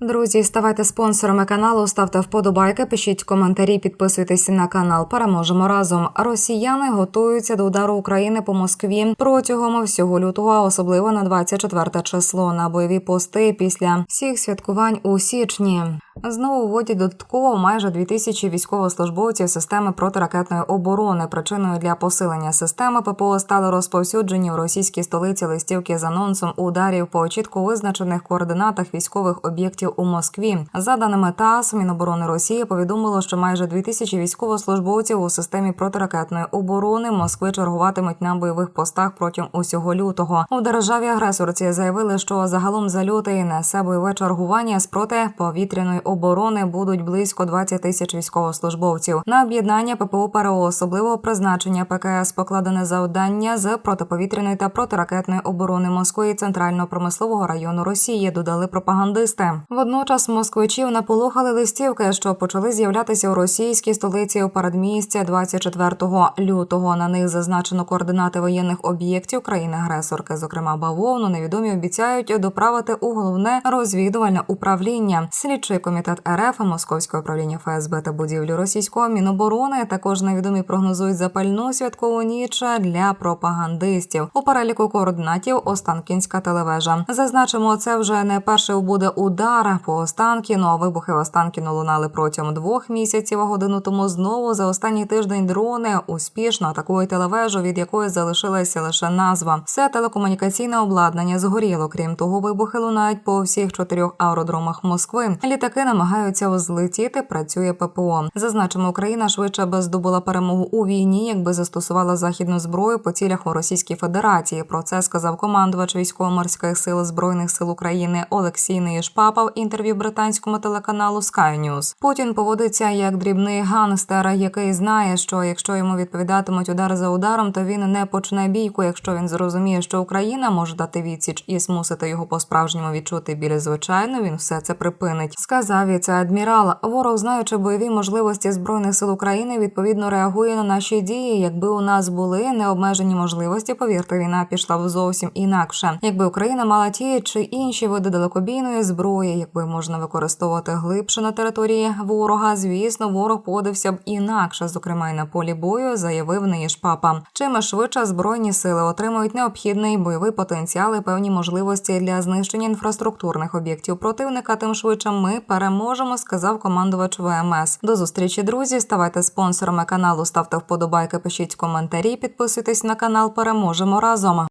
Друзі, ставайте спонсорами каналу, ставте вподобайки, пишіть коментарі, підписуйтесь на канал. Переможемо разом. Росіяни готуються до удару України по Москві протягом всього лютого, особливо на 24 число на бойові пости після всіх святкувань у січні. Знову вводять додатково майже 2000 військовослужбовців системи протиракетної оборони. Причиною для посилення системи ППО стали розповсюджені в російській столиці листівки з анонсом ударів по чітко визначених координатах військових об'єктів у Москві. За даними ТАСС, Міноборони Росії повідомило, що майже 2000 військовослужбовців у системі протиракетної оборони Москви чергуватимуть на бойових постах протягом усього лютого. У державі агресорці заявили, що загалом за лютий несе бойове чергування з протиповітряної оборони будуть близько 20 тисяч військовослужбовців. На об'єднання ППО ПРО особливого призначення ПКС покладене завдання з протиповітряної та протиракетної оборони Москви і центрального промислового району Росії. Додали пропагандисти. Водночас москвичів наполохали листівки, що почали з'являтися у російській столиці у передмістя 24 лютого. На них зазначено координати воєнних об'єктів країни-агресорки, зокрема бавовну. Невідомі обіцяють доправити у головне розвідувальне управління. Слідчий комітет РФ, Московське управління ФСБ та будівлі російського міноборони. Також невідомі прогнозують запальну святкову ніч для пропагандистів. У переліку координатів Останкінська телевежа. Зазначимо, це вже не перший буде удар по Останкіну. Вибухи в Останкіну лунали протягом двох місяців. Годину тому знову за останній тиждень дрони успішно атакують телевежу, від якої залишилася лише назва. Все телекомунікаційне обладнання згоріло. Крім того, вибухи лунають по всіх чотирьох аеродромах Москви. Літаки намагаються взлетіти. Працює ППО. Зазначимо, Україна швидше би здобула перемогу у війні, якби застосувала західну зброю по цілях у Російській Федерації. Про це сказав командувач військово-морських сил збройних сил України Олексій Неєшпапа в інтерв'ю британському телеканалу Sky News. Путін поводиться як дрібний ганстер, який знає, що якщо йому відповідатимуть удар за ударом, то він не почне бійку. Якщо він зрозуміє, що Україна може дати відсіч і змусити його по справжньому відчути біль, звичайно, він все це припинить. Сказав віце-адмірал. Ворог, знаючи бойові можливості збройних сил України, відповідно реагує на наші дії. Якби у нас були необмежені можливості, повірте, війна пішла б зовсім інакше. Якби Україна мала ті чи інші види далекобійної зброї, якби можна використовувати глибше на території ворога, звісно, ворог поводився б інакше, зокрема й на полі бою, заявив Неєшпапа. Чим швидше збройні сили отримують необхідний бойовий потенціал і певні можливості для знищення інфраструктурних об'єктів противника, тим швидше ми переможемо, сказав командувач ВМС. До зустрічі, друзі. Ставайте спонсорами каналу, ставте вподобайки, пишіть коментарі, підписуйтесь на канал. Переможемо разом.